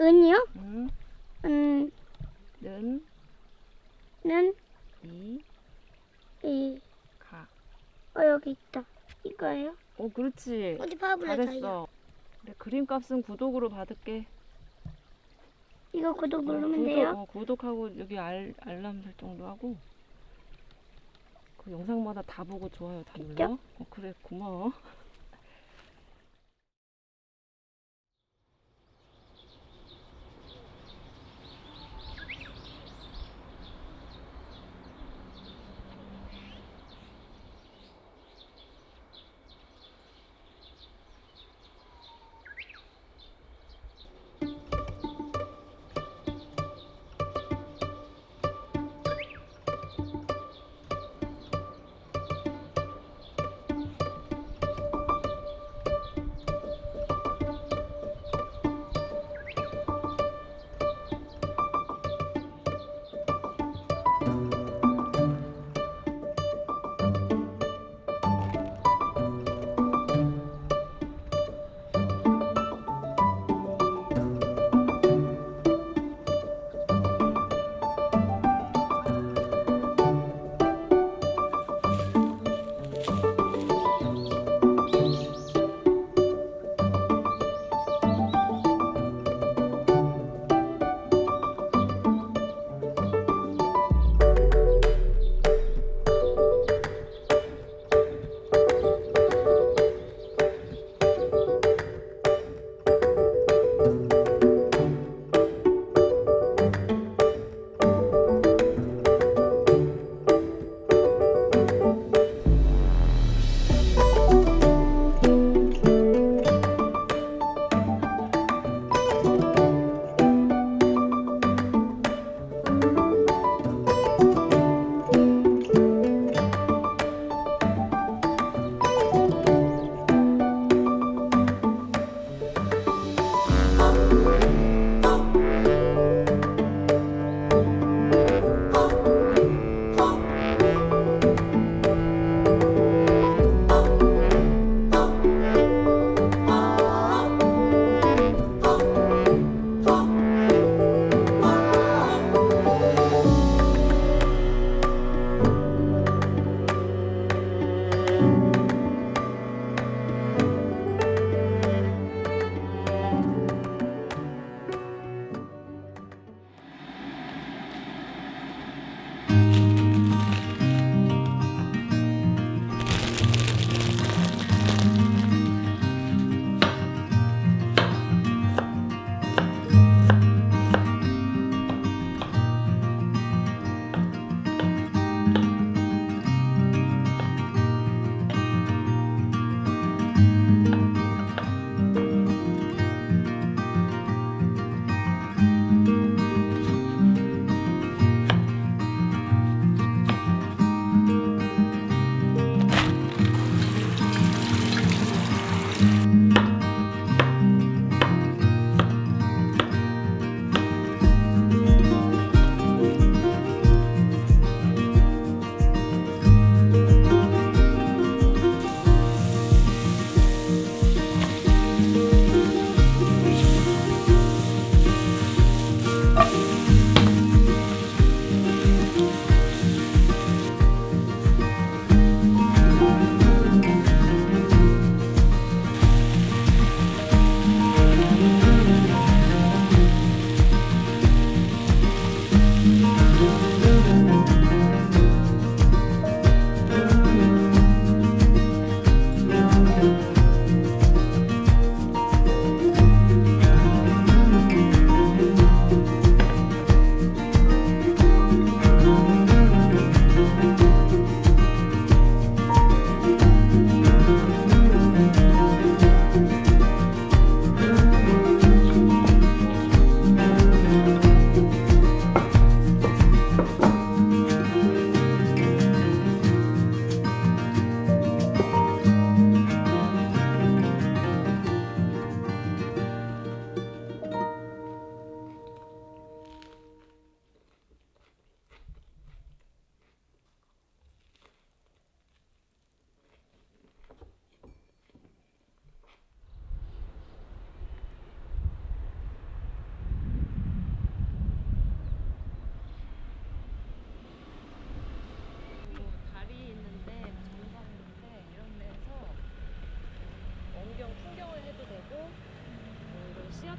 은이요? 응, 은, 는, 는, 이, 이, 가. 어, 여기 있다. 이거예요? 오, 그렇지. 어디 봐볼래요? 잘했어. 그래, 그림 값은 구독으로 받을게. 이거 구독 어, 누르면 구독, 돼요? 어, 구독하고 여기 알, 알람 설정도 하고. 그 영상마다 다 보고 좋아요 다? 눌러. 어, 그래, 고마워.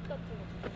같은 거.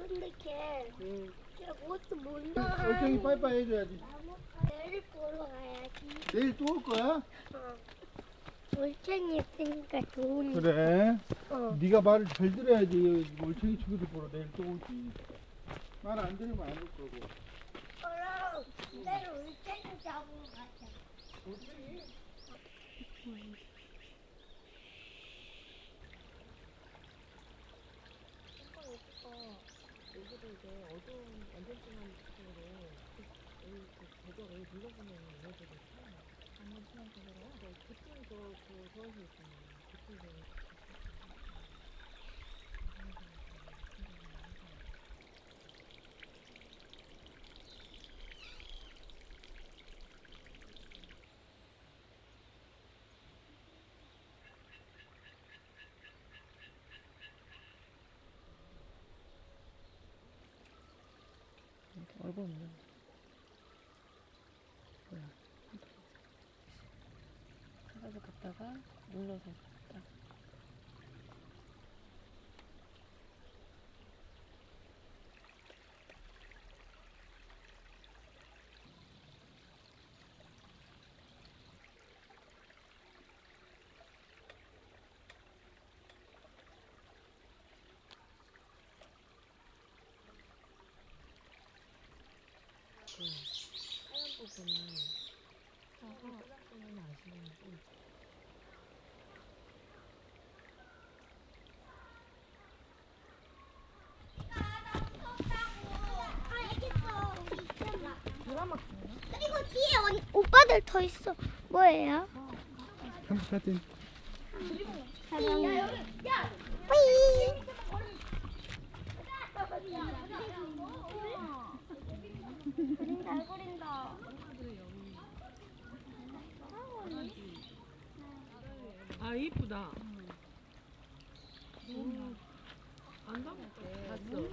아 근데 걔, 응. 걔 뭣도 못나. 얼탱이 빠이빠이 해줘야지. 내일 보러 가야지. 내일 또 올 거야? 어. 올챙이 있으니까 좋은. 그래. 어. 네가 말을 잘 들어야지. 올챙이 축구도 보러 내일 또 오지. 말 안 들으면 안 올 거고. 그럼 내일 올챙이 잡으러 가자. 아무래도 이제 어두운 완전진한 쪽으로 그 계절을 눌러보면 무너지겠죠. 완전진한 쪽으로요? 네, 그쯤 더, 더 좋아지겠잖아요. 그쯤 더. 얼굴 없네. 뭐야? 찾아서 갔다가 눌러서 딱. 하얀 부분은 하얀 아시는 분. 그리고 뒤에 언, 오빠들 더 있어. 뭐예요? 한국 사진. 뿌이. 그린다, 그린다. 아 이쁘다. 음. 안 담았대. 봤어.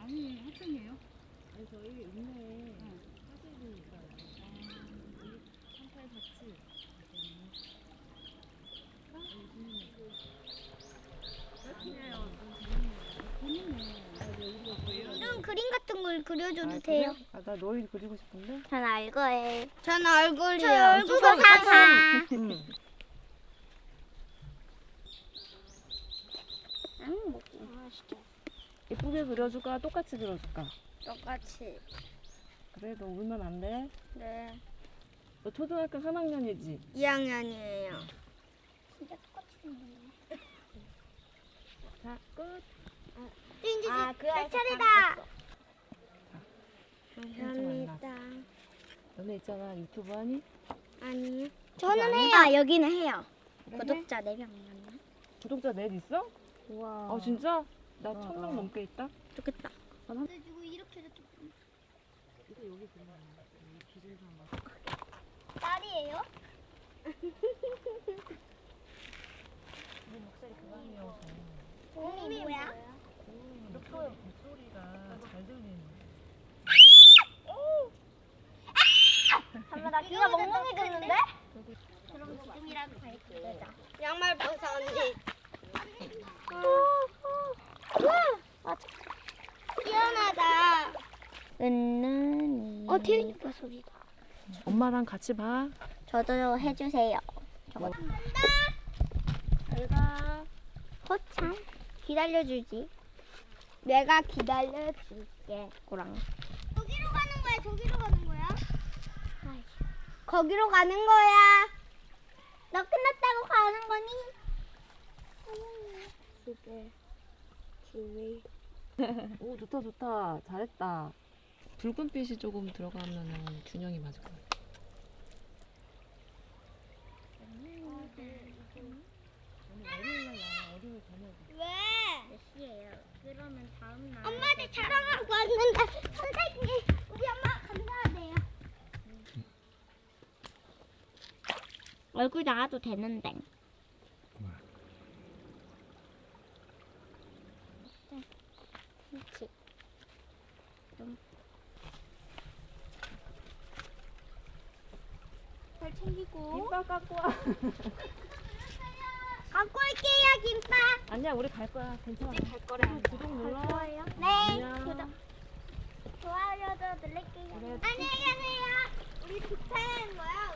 아니 학생이에요? 아니 저희 읍내에 사진이 있어요. 여기 3847. 이런 그림 같은 걸 그려줘도 돼요? 아나 너희 그리고 싶은데? 전 알거예요. 전 얼굴이요. 저. 응. 응, 먹기. 아, 진짜. 예쁘게 그려줄까? 똑같이 그려줄까? 똑같이. 그래 너 울면 안 돼. 네. 너 초등학교 3학년이지? 2학년이에요. 진짜 똑같이 생겼네. 자 끝. 아, 그 차례다. 감사합니다. 너네 있잖아 유튜브 하니? 아니. 저는 저는 해요. 아, 여기는 해요. 그래? 구독자 4명 남았나? 구독자 넷 있어? 우와. 아 진짜? 나 어, 천 어. 명 넘게 있다. 좋겠다. 하나? 주고 이렇게 이렇게. 이거 여기 그냥 기준상 딸이에요? 네 목소리 그만이어서 이름이 뭐야? 이렇게 목소리가 잘 들리는. 잠깐만 나 귀가 멍멍해졌는데? 그럼 지금이라도 갈게. 양말 벗어 언니. 아, 시원하다. 은은이. 어 태윤이 오빠 소리다. 엄마랑 같이 봐. 저도 해주세요. 저거. 잘가. 거참 기다려주지. 내가 기다려줄게. 꼬랑. 저기로 가는 거야. 저기로 가는 거야. 거기로 가는 거야. 너 끝났다고 가는 거니? 집에 집에 오 좋다 좋다 잘했다. 붉은빛이 조금 들어가면 균형이 맞을 거야. 왜? 몇 시예요? 그러면 다음 날. 엄마한테 자랑하고 왔는데 선생님 우리 엄마 감사하대요. 얼굴 나와도 되는데. 그렇지. 잘 챙기고. 이빨 깎고 와. 올게요 김밥. 아니야 우리 갈 거야 괜찮아 갈 거래요. 구독 눌러 네. 안녕. 구독. 좋아요도. 그래. 안녕히 가세요. 우리 좋다는 거야